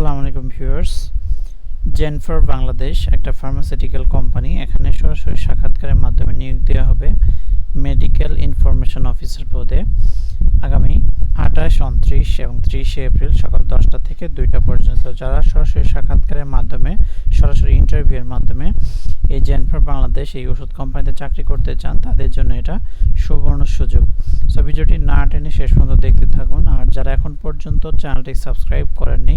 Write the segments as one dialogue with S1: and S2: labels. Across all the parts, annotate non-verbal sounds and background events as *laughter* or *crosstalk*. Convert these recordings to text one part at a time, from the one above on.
S1: আসসালামু আলাইকুম ভিউয়ার্স। জেনফার বাংলাদেশ একটা ফার্মাসিউটিক্যাল কোম্পানি এখানে সরাসরি সাক্ষাৎকারের মাধ্যমে নিয়োগ দেওয়া হবে মেডিকেল ইনফরমেশন অফিসার পদে। আগামী আঠাশ, উনত্রিশ এবং ত্রিশে এপ্রিল সকাল দশটা থেকে দুইটা পর্যন্ত। যারা সরাসরি সাক্ষাৎকারের মাধ্যমে, সরাসরি ইন্টারভিউয়ের মাধ্যমে এই জেনফার বাংলাদেশ এই ওষুধ কোম্পানিতে চাকরি করতে চান, তাদের জন্য এটা সুবর্ণ সুযোগ। সো ভিডিওটি না টেনে শেষ পর্যন্ত দেখতে থাকুন। আর যারা এখন পর্যন্ত চ্যানেলটি সাবস্ক্রাইব করেননি,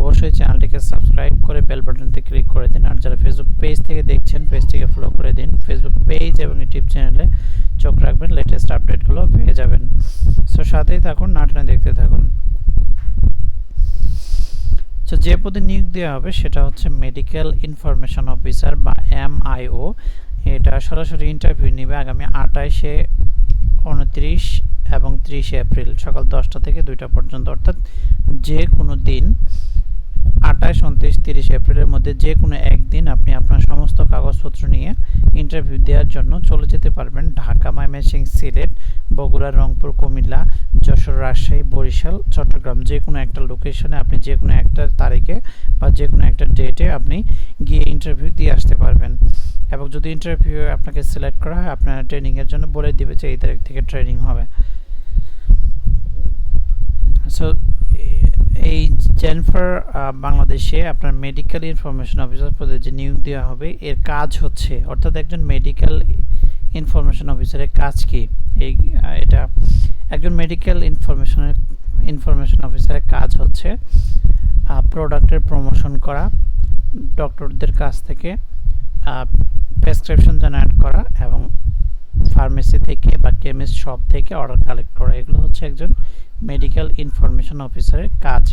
S1: অবশ্যই চ্যানেলটিকে সাবস্ক্রাইব করে বেল বাটনটি ক্লিক করে দিন। আর যারা ফেসবুক পেজ থেকে দেখছেন পেজটিকে ফলো করে দিন। ফেসবুক পেজ এবং ইউটিউব চ্যানেলে চোখ রাখবেন লেটেস্ট আপডেটগুলো পেয়ে যাবেন। সো সাথেই থাকুন। না টেনে দেখতে থাকুন। তো যে পদে নিয়োগ দেওয়া হবে, সেটা হচ্ছে মেডিকেল ইনফরমেশন অফিসার বা এমআইও এটা সরাসরি ইন্টারভিউ নেবে আগামী আটাইশে উনত্রিশ এবং ত্রিশে এপ্রিল, সকাল দশটা থেকে দুইটা পর্যন্ত, অর্থাৎ যে কোনো দিন। আঠাশ, উনত্রিশ, তিরিশ এপ্রিলের মধ্যে যে কোনো একদিন আপনি আপনার সমস্ত কাগজপত্র নিয়ে ইন্টারভিউ দেওয়ার জন্য চলে যেতে পারবেন ঢাকা ময়মনসিং সিলেট, বগুড়া, রংপুর, কুমিল্লা, যশোর, রাজশাহী, বরিশাল, চট্টগ্রাম। যে কোনো একটা লোকেশনে আপনি যে কোনো একটা তারিখে বা যে কোনো একটা ডেটে আপনি গিয়ে ইন্টারভিউ দিয়ে আসতে পারবেন। এবং যদি ইন্টারভিউ আপনাকে সিলেক্ট করা হয়, আপনার ট্রেনিংয়ের জন্য বলে দিবে যে এই তারিখ থেকে ট্রেনিং হবে। সো এই জেনফার বাংলাদেশে আপনার মেডিকেল ইনফরমেশন অফিসার পদে যে নিয়োগ দেওয়া হবে, এর কাজ হচ্ছে, অর্থাৎ একজন মেডিকেল ইনফরমেশন অফিসারের কাজ কি? এই এটা একজন মেডিকেল ইনফরমেশনের ইনফরমেশন অফিসারের কাজ হচ্ছে প্রোডাক্টের প্রমোশন করা ডক্টরদের কাছ থেকে প্রেসক্রিপশন জেনারেট করা এবং ফার্মেসি থেকে বা কেমিস্ট শপ থেকে অর্ডার কালেক্ট করা। এগুলো হচ্ছে একজন মেডিকেল ইনফরমেশন অফিসারের কাজ।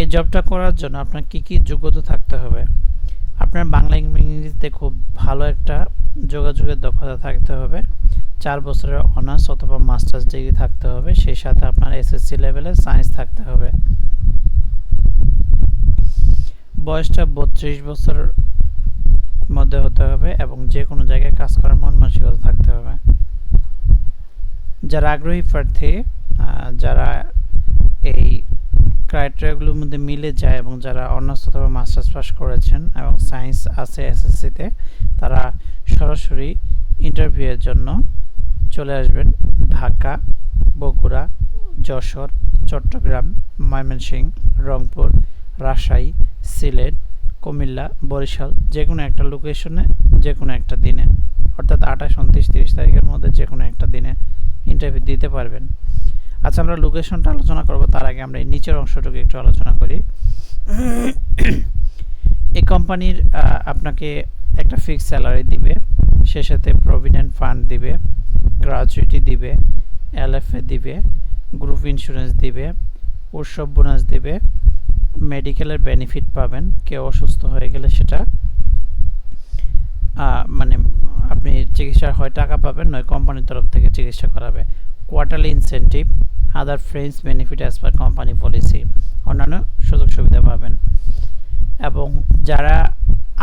S1: এই জবটা করার জন্য আপনার কি কি যোগ্যতা থাকতে হবে? আপনার বাংলা ইংরেজিতে খুব ভালো একটা যোগাযোগের দক্ষতা থাকতে হবে। চার বছরের অনার্স অথবা মাস্টার্স ডিগ্রি থাকতে হবে। সেই সাথে আপনার এসএসসি লেভেলের সায়েন্স থাকতে হবে। বয়সটা বত্রিশ বছর মধ্যে হতে হবে এবং যে কোনো জায়গায় কাজ করার মন মানসিকতা থাকতে হবে। যারা আগ্রহী প্রার্থী যারা এই ক্রাইটেরিয়াগুলোর মধ্যে মিলে যায় এবং যারা অনার্স অথবা মাস্টার্স পাস করেছেন এবং সায়েন্স আছে এসএসসিতে তারা সরাসরি ইন্টারভিউয়ের জন্য চলে আসবেন ঢাকা, বগুড়া, যশোর, চট্টগ্রাম, ময়মনসিংহ, রংপুর, রাজশাহী, সিলেট, কুমিল্লা, বরিশাল যে কোনো একটা লোকেশনে যে কোনো একটা দিনে। অর্থাৎ আঠাশ, উনত্রিশ, তিরিশ তারিখের মধ্যে যে কোনো একটা দিনে ইন্টারভিউ দিতে পারবেন। আচ্ছা আমরা লোকেশনটা আলোচনা করব, তার আগে আমরা এই নিচের অংশটুকু একটু আলোচনা করি। এই কোম্পানির আপনাকে একটা ফিক্সড স্যালারি দিবে, সে সাথে প্রভিডেন্ট ফান্ড দিবে গ্রাচুইটি দিবে এলএফএ দিবে গ্রুপ ইন্স্যুরেন্স দিবে, উৎসব বোনাস দিবে মেডিকেলের বেনিফিট পাবেন, কেউ অসুস্থ হয়ে গেলে সেটা মানে আপনি চিকিৎসার হয় টাকা পাবেন, নয় কোম্পানির তরফ থেকে চিকিৎসা করাবে। Quarterly incentive other friends benefit as per company policy অন্যান্য সুযোগ সুবিধা পাবেন। এবং যারা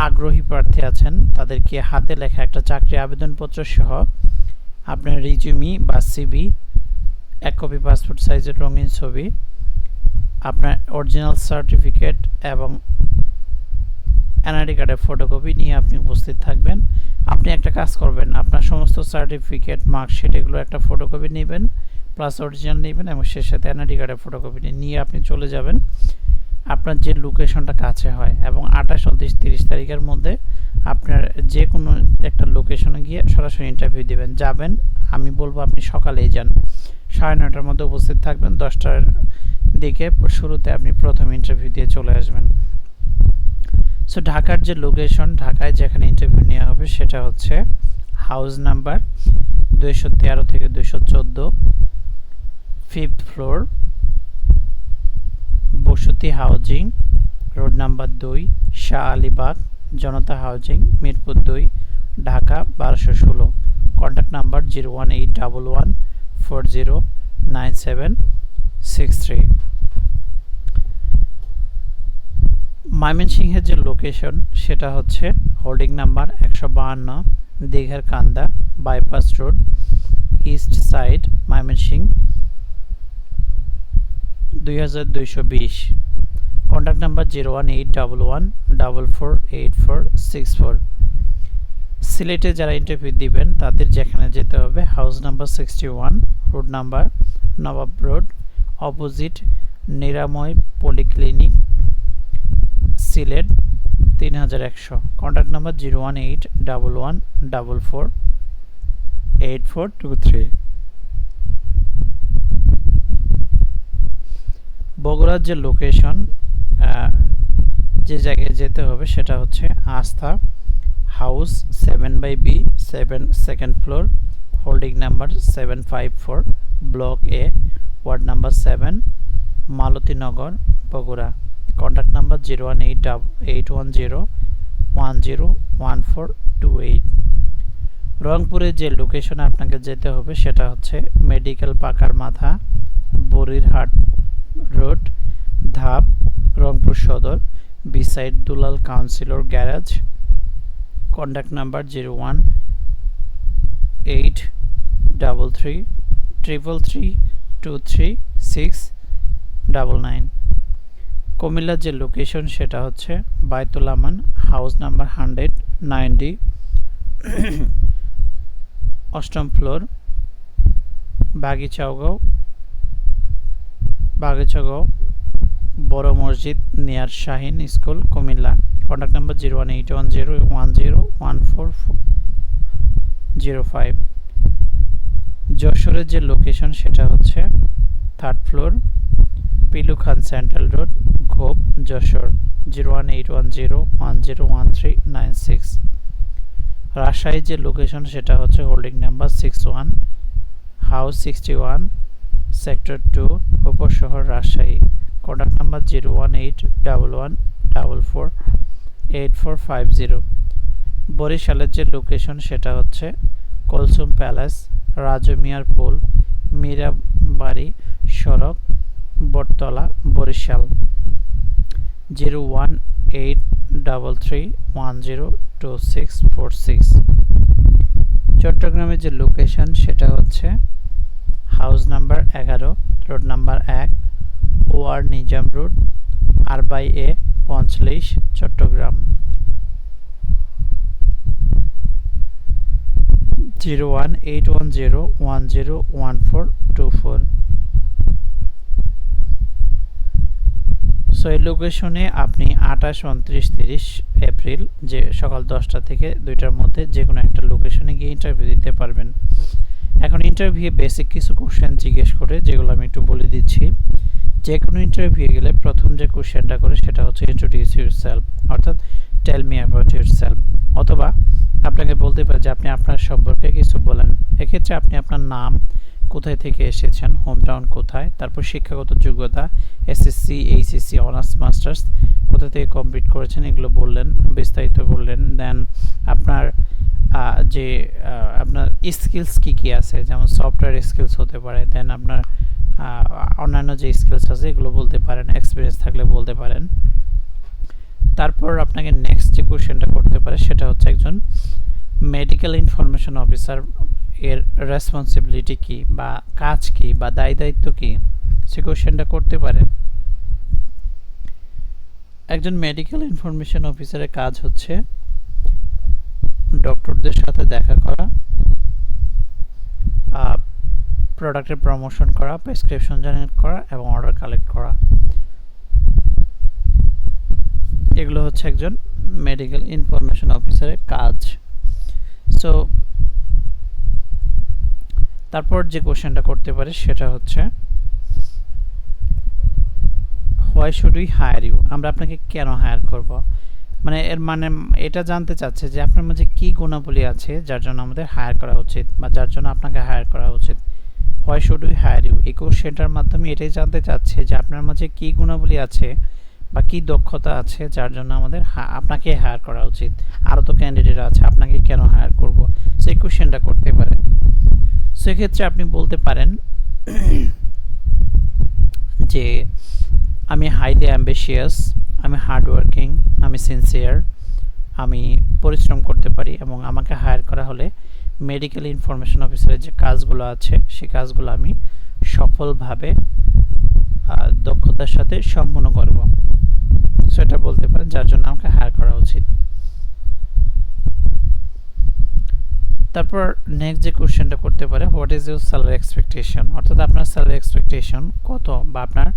S1: আগ্রহী প্রার্থী আছেন, তাদেরকে হাতে লেখা একটা চাকরি আবেদনপত্র সহ আপনার রিজুমি বা সিবি এক কপি পাসপোর্ট সাইজের রঙিন ছবি, আপনার অরিজিনাল সার্টিফিকেট এবং এনআইডি কার্ডের ফটোকপি নিয়ে আপনি উপস্থিত থাকবেন। আপনি একটা কাজ করবেন, আপনার সমস্ত সার্টিফিকেট মার্কশিট এগুলো একটা ফটোকপি নেবেন প্লাস অরিজিনাল নেবেন এবং সে সাথে এনআইডি কার্ডের ফটোকপি নিয়ে আপনি চলে যাবেন। আপনার যে লোকেশনটা কাছে হয় এবং আঠাশ, উনত্রিশ, তিরিশ তারিখের মধ্যে আপনার যে কোনো একটা লোকেশনে গিয়ে সরাসরি ইন্টারভিউ দেবেন। যাবেন, আমি বলব আপনি সকালেই যান। সাড়ে নটার মধ্যে উপস্থিত থাকবেন, দশটার দিকে শুরুতে আপনি প্রথম ইন্টারভিউ দিয়ে চলে আসবেন। সো ঢাকার যে লোকেশন ঢাকায় যেখানে ইন্টারভিউ নেওয়া হবে, সেটা হচ্ছে হাউস নাম্বার দুইশো তেরো থেকে দুইশো চোদ্দ fifth floor Bashati housing road number দুই শাহ আলিবাগ জনতা হাউজিং মিরপুর দুই ঢাকা বারোশো ষোলো contact number zero one eight double one four zero nine seven six three ময়মনসিংহের যে লোকেশন সেটা হচ্ছে হোল্ডিং নাম্বার একশো বাহান্ন Digharkanda bypass road east side Mymensingh, দুই হাজার দুইশো বিশ। Contact number zero one eight double one double four eight four six four সিলেটে যারা ইন্টারভিউ দিবেন, তাদের যেখানে যেতে হবে house number sixty one road number Nawab road opposite Niramoy polyclinic Sylhet তিন হাজার একশো। Contact number zero one eight double one double four eight four two three বগুড়ার যে লোকেশন যে জায়গায় যেতে হবে সেটা হচ্ছে Astha house seven by B seven second floor holding number seven five four block A ward number seven Maltinagar, Bogura. Contact number zero one eight double eight one zero one zero one four two eight রংপুরে যে লোকেশনে আপনাকে যেতে হবে, সেটা হচ্ছে medical পাকার মাথা, বরিরহাট road Dhap, Rangpur Sadar beside Dulal councillor garage contact number zero one eight double three triple three two three six double nine কুমিল্লার যে লোকেশন সেটা হচ্ছে Baitul Aman house number hundred ninety অষ্টম ফ্লোর বাগিচাগাঁও বাগিচাগাঁও, বড় মসজিদ near Shahin school, Comilla. Contact number zero one eight one zero one zero one four zero five যশোরের যে location সেটা হচ্ছে third floor Pilu Khan central road Ghop Jessore zero one eight one zero one zero one three nine six রাজশাহীর যে location সেটা হচ্ছে holding number six one house sixty one sector two Uposhohor Rajshahi. Contact number zero one eight double one double four eight four five zero বরিশালের যে location সেটা হচ্ছে কলসুম palace, রাজমিয়ার পোল, মীরাবাড়ি, সড়ক, Battala, Barishal. Zero one eight double three one zero two six four six. চট্টগ্রামের যে location, সেটা হচ্ছে হাউস নাম্বার এগারো, রোড নাম্বার এক, O R Nizam road, R by A পঞ্চলিশ, Chattogram. Zero one eight one zero one zero one four two four. So এই লোকেশনে আপনি আঠাশ, উনত্রিশ, তিরিশ এপ্রিল যে সকাল দশটা থেকে দুইটার মধ্যে যে কোনো একটা লোকেশনে গিয়ে ইন্টারভিউ দিতে পারবেন। এখন ইন্টারভিউ বেসিক কিছু কোশ্চেন জিজ্ঞেস করে, যেগুলো আমি একটু বলে দিচ্ছি। যে কোনো ইন্টারভিউ গেলে প্রথম যে কোশ্চেনটা করে সেটা হচ্ছে ইন্ট্রোডিউস ইউর সেলফ অর্থাৎ tell me about yourself অথবা আপনাকে বলতে পারে যে আপনি আপনার সম্পর্কে কিছু বলেন। এক্ষেত্রে আপনি আপনার নাম কোথায় থেকে এসেছেন? হোম টাউন কোথায়? তারপর শিক্ষাগত যোগ্যতা এসএসসি এইচএসসি অনার্স মাস্টার্স কোথা থেকে কমপ্লিট করেছেন? এগুলো বললেন, বিস্তারিত বললেন। দেন আপনার যে আপনার স্কিলস কি কি আছে? যেমন সফটওয়্যার স্কিলস হতে পারে দেন আপনার অন্যান্য যে স্কিলস আছে, এগুলো বলতে পারেন এক্সপিরিয়েন্স থাকলে বলতে পারেন। তারপর আপনাকে নেক্সট যে কোয়েশ্চেনটা করতে পারে, সেটা হচ্ছে একজন মেডিকেল ইনফরমেশন অফিসার এর রেসপন্সিবিলিটি কি বা কাজ কি বা দায় দায়িত্ব কি? সে কোয়েশ্চেনটা করতে পারে। একজন মেডিকেল ইনফরমেশন অফিসারের কাজ হচ্ছে ডক্টরদের সাথে দেখা করা প্রোডাক্টের প্রমোশন করা প্রেসক্রিপশন জেনারেট করা এবং অর্ডার কালেক্ট করা। এগুলো হচ্ছে একজন মেডিকেল ইনফরমেশন অফিসারের কাজ। সো তারপর যে কোশ্চেনটা করতে পারে সেটা হচ্ছে why should we hire you আমরা আপনাকে কেন হায়ার করব? মানে এর মানে এটা জানতে চাচ্ছে যে আপনার মাঝে কি গুণাবলী আছে যার জন্য আমাদের হায়ার করা উচিত বা যার জন্য আপনাকে হায়ার করা উচিত? Why should we hire you এই কোশ্চেনটার মাধ্যমে এটাই জানতে চাচ্ছে যে আপনার মাঝে কি গুণাবলী আছে বা কি দক্ষতা আছে যার জন্য আমাদের আপনাকে হায়ার করা উচিত? আরও তো ক্যান্ডিডেট আছে, আপনাকে কেন হায়ার করব? সেই কোশ্চেনটা করতে পারে। সেক্ষেত্রে আপনি বলতে পারেন *clears throat* যে আমি হাইলি অ্যাম্বিশিয়াস আমি হার্ডওয়ার্কিং আমি সিনসিয়ার আমি পরিশ্রম করতে পারি এবং আমাকে হায়ার করা হলে মেডিকেল ইনফরমেশন অফিসারের যে কাজগুলো আছে সেই কাজগুলো আমি সফলভাবে দক্ষতার সাথে সম্পূর্ণ করব। সেটা বলতে পারেন, যার জন্য আমাকে হায়ার করা উচিত। তারপর নেক্সট যে কোশ্চেনটা করতে পারে what is your salary expectation অর্থাৎ আপনার স্যালারি এক্সপেকটেশন কত বা আপনার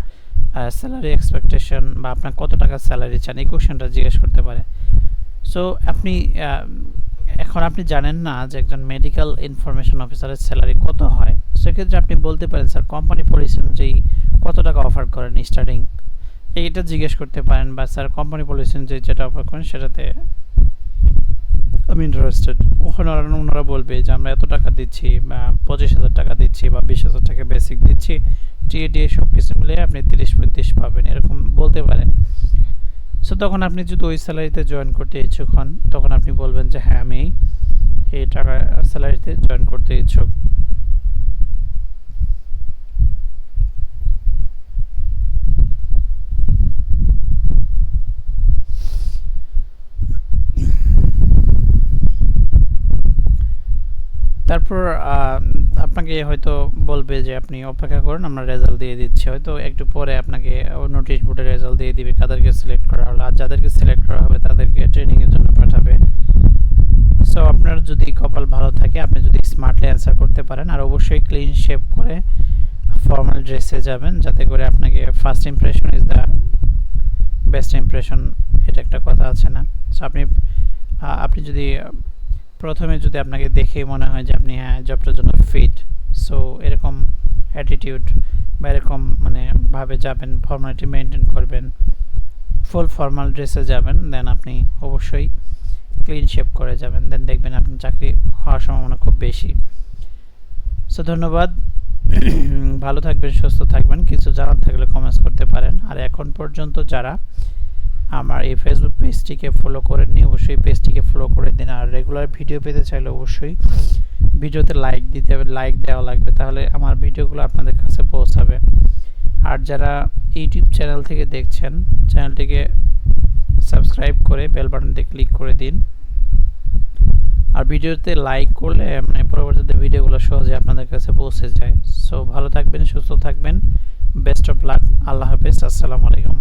S1: স্যালারি এক্সপেকটেশন বা আপনার কত টাকা স্যালারি চান? এই কোশ্চেনটা জিজ্ঞেস করতে পারে। সো আপনি এখন আপনি জানেন না যে একজন মেডিকেল ইনফরমেশন অফিসারের স্যালারি কত হয়? সেক্ষেত্রে আপনি বলতে পারেন, স্যার কোম্পানি পলিসি অনুযায়ী কত টাকা অফার করেন স্টার্টিং এইটা জিজ্ঞেস করতে পারেন বা, স্যার কোম্পানি পলিসি অনুযায়ী যেটা অফার করেন সেটাতে ইন্টারেস্টেড ওখানে ওনারা বলবে যে, আমরা এত টাকা দিচ্ছি, বা পঁচিশ হাজার টাকা দিচ্ছি, বা বিশ হাজার টাকা বেসিক দিচ্ছি। টিএ টিএ সব কিছু মিলিয়ে আপনি তিরিশ পঁয়ত্রিশ পাবেন। এরকম বলতে পারেন সো তখন আপনি যদি ওই স্যালারিতে জয়েন করতে ইচ্ছুক হন, তখন আপনি বলবেন যে হ্যাঁ আমি এই টাকা স্যালারিতে জয়েন করতে ইচ্ছুক। তারপর আপনাকে হয়তো বলবে যে আপনি অপেক্ষা করুন, আমরা রেজাল্ট দিয়ে দিচ্ছি। হয়তো একটু পরে আপনাকে নোটিশ বোর্ডে রেজাল্ট দিয়ে দিবে, কাদেরকে সিলেক্ট করা হলো। আর যাদেরকে সিলেক্ট করা হবে, তাদেরকে ট্রেনিংয়ের জন্য পাঠাবে। সো আপনার যদি কপাল ভালো থাকে, আপনি যদি স্মার্টলি অ্যান্সার করতে পারেন, আর অবশ্যই ক্লিন শেপ করে ফর্মাল ড্রেসে যাবেন, যাতে করে আপনাকে first impression is the best impression এটা একটা কথা আছে না। সো আপনি আপনি যদি প্রথমে যদি আপনাকে দেখে মনে হয় যে আপনি হ্যাঁ জবটার জন্য ফিট সো এরকম অ্যাটিটিউড বা এরকম মানে ভাবে যাবেন ফর্মালিটি মেনটেন করবেন ফুল ফর্মাল ড্রেসে যাবেন দেন আপনি অবশ্যই ক্লিন শেপ করে যাবেন দেন দেখবেন আপনার চাকরি হওয়ার সম্ভাবনা খুব বেশি। সো ধন্যবাদ। *clears throat* ভালো থাকবেন, সুস্থ থাকবেন, কিছু জানার থাকলে কমেন্টস করতে পারেন। আর এখন পর্যন্ত যারা আমার এই ফেসবুক পেজটিকে ফলো করে নিই অবশ্যই পেজটিকে ফলো করে দিন। আর রেগুলার ভিডিও পেতে চাইলে অবশ্যই ভিডিওতে লাইক দিতে হবে। লাইক দেওয়া লাগবে। তাহলে আমার ভিডিওগুলো আপনাদের কাছে পৌঁছাবে। আর যারা ইউটিউব চ্যানেল থেকে দেখছেন চ্যানেলটিকে সাবস্ক্রাইব করে বেল বাটনতে ক্লিক করে দিন। আর ভিডিওতে লাইক করলে মানে পরবর্তীতে ভিডিওগুলো সহজে আপনাদের কাছে পৌঁছে যায়। সো ভালো থাকবেন, সুস্থ থাকবেন। বেস্ট অফ লাক আল্লাহ হাফেজ। আসসালামু আলাইকুম।